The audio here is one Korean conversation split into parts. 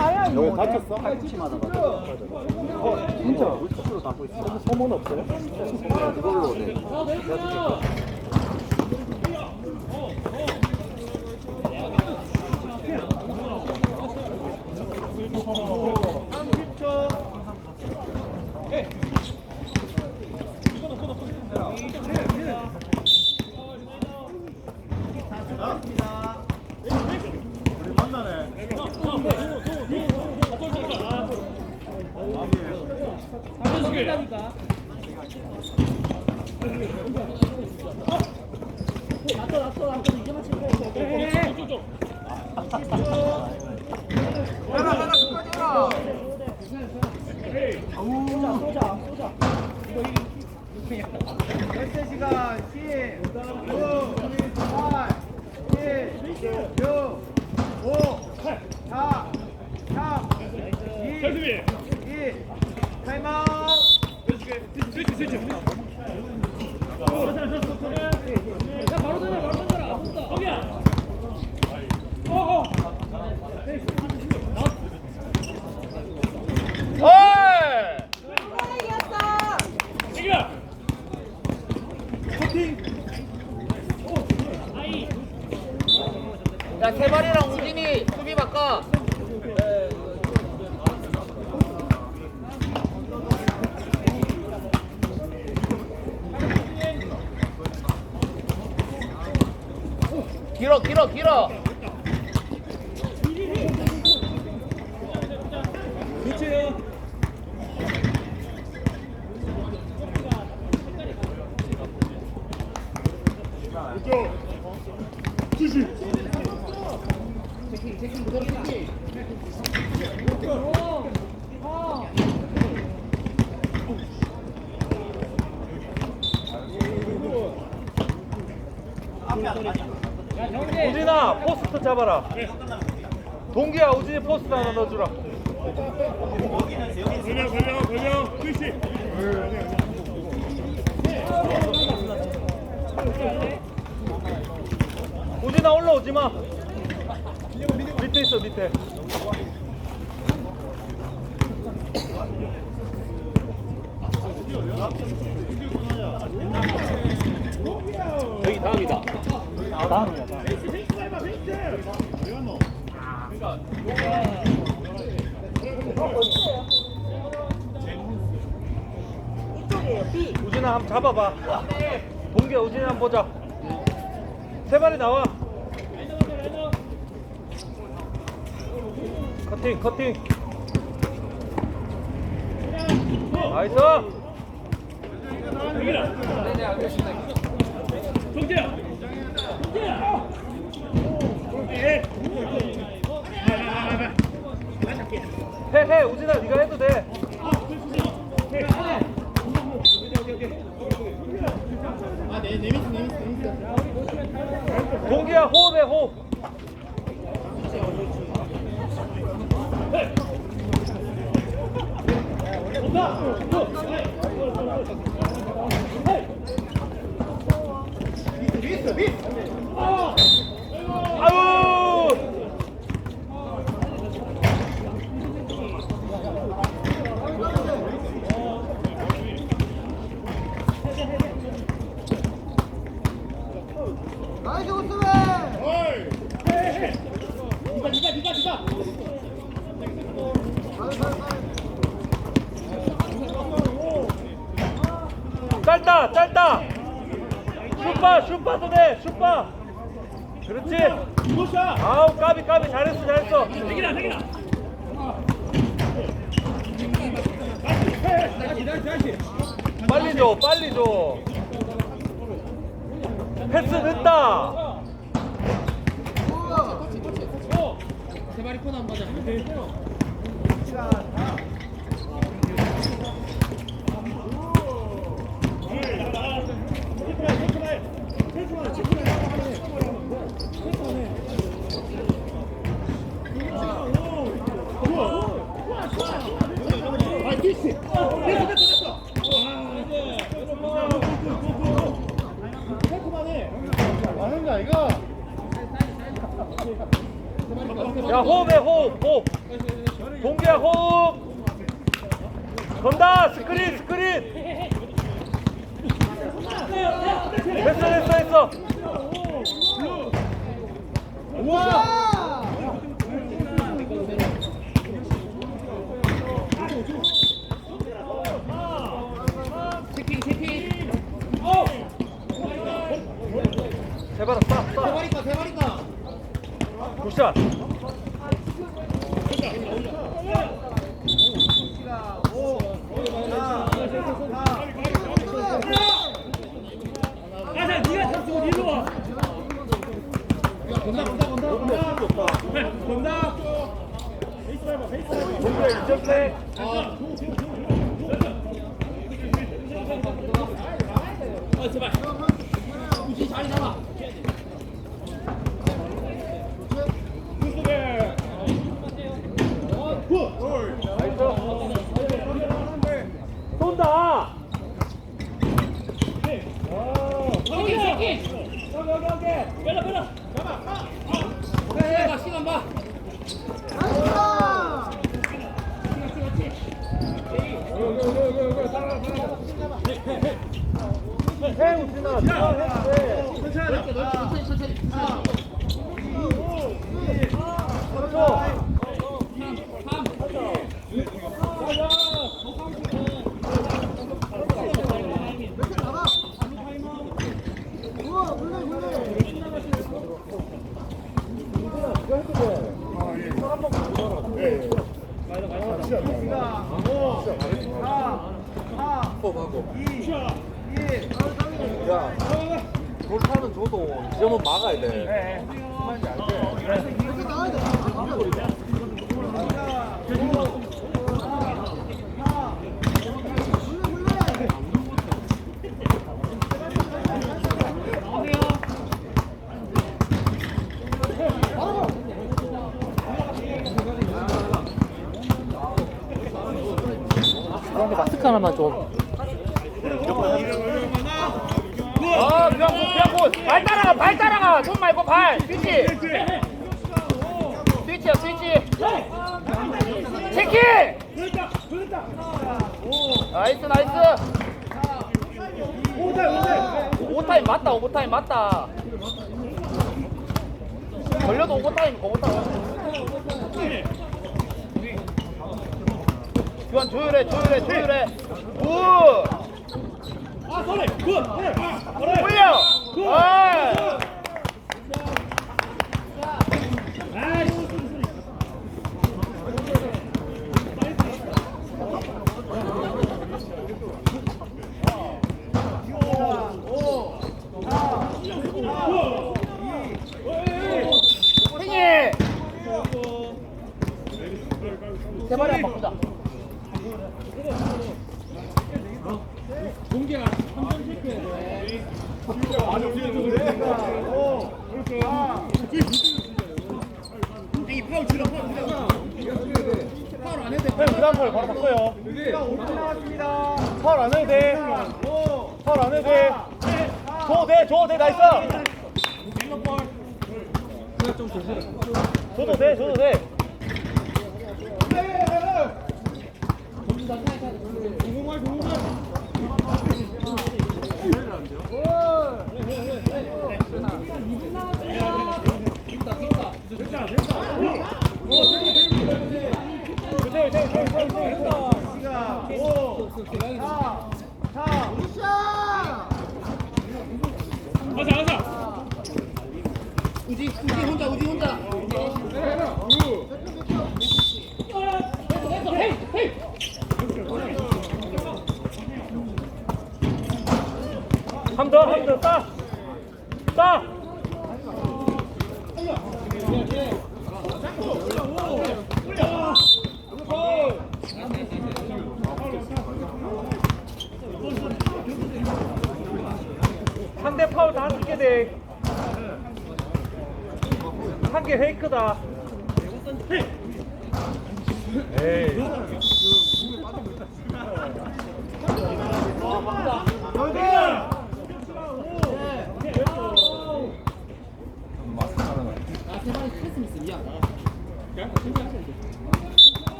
여기 있는데. 다쳤어? 팔꿈치 맞아가지고. 어 진짜. 물티슈로 닦고 있어요 소문 없어요? 그걸로 네. 우리 만나네. 열세 시간 去去去。 길어 길어 길어 우진아 포스트 잡아라 동기야 우진이 포스트 하나 넣어주라 걸려 걸려 걸려. 그렇지. 우진아 올라오지 마 밑에 있어 밑에 여기 다음이다 우진아 한번 잡아봐. 동기야 우진이 한번 보자. 세 발이 나와. 커팅 커팅. 나이스 해해 우진아 네가 해도 돼 슈퍼 슈퍼도 돼, 슈퍼. 그렇지. 아우 까비 까비. 잘했어 잘했어. 빨리 줘 빨리 줘. 패스 늦다. 제발이 코너 안 맞아 야 호흡해 호흡 호흡. 동기야 호흡. 건다 스크린 스크린. 됐어 됐어 됐어. 체킹 제발 쏴 쏴. 세마리까 세마리까 굿샷 시간 5, 4, 4, 가자 네가 잡수고 일로 와 건다 건다 건다 건다 건다 동기야 1점 세 쏜다 시간 봐 시간 봐해 우진아 해 천천히 천천히 천천히 그렇죠 시간 5, 4, 4, 호흡하고 2, 1 야 돌파는 줘도 이 점은 막아야 돼 말인지 알지? 그런데 마스크 하나만 좀 아, 그냥 고, 그냥 고. 발 따라가, 발 따라가. 손 말고 발. 스위치. 스위치야, 스위치. 체키. 나이스, 나이스. 오타임 맞다, 오타임 맞다. 걸려도 오버타임, 오버타임. 교환 조율해, 조율해, 조율해. 굿. 아 그래 올려. 아. 행이. 세 마리 한번 바꾸자. 이 파울 치러 파울 치러 파울 안 해도 돼형 그다음 걸 바로 바꿔요. 5분 남았습니다 파울 안 해도 돼. 5, 파울 안 해도 돼. 줘도 돼, 줘도 돼, 나이스. 줘도 돼, 줘도 돼. 시간 5, 4, 4 가자 가자 우지 우지 한 더, 한 더, 따! 따! 상대 파울 다섯 개 돼. 한 개 페이크다.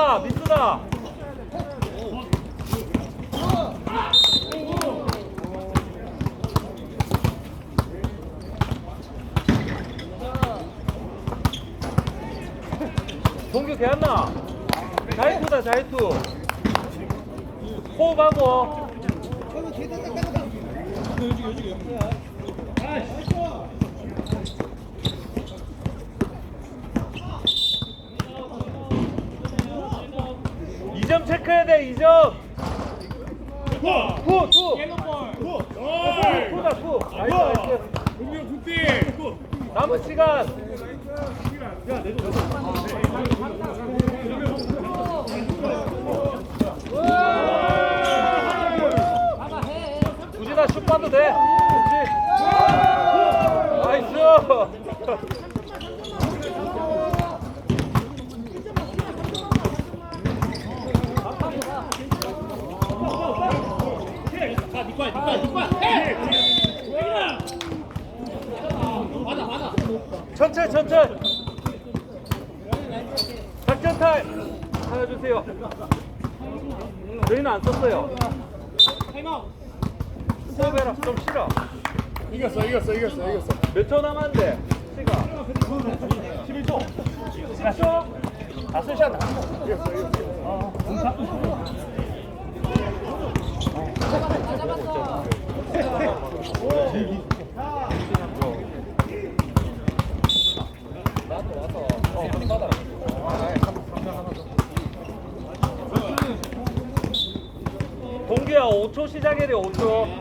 잡아. 미스다. 동규 개안나 자이투다 자이투 호흡하고 체크해야 돼 2점. 투! 투! 투다 투! 나이스 나이스 남은 시간. 우진아 슛 봐도 돼. 그렇지 나이스 자 니꺼야 니꺼야 니꺼야 해! 받아 받아 천천히 천천히. 작전 타임. 하여주세요. 저희는 안 썼어요. 수업해라 좀 쉬라 이겼어 이겼어 이겼어 이겼어. 몇초 남았는데? 시간 11초. 10초? 다 쓰셨나? 동기야 5초 시작해야 돼 5초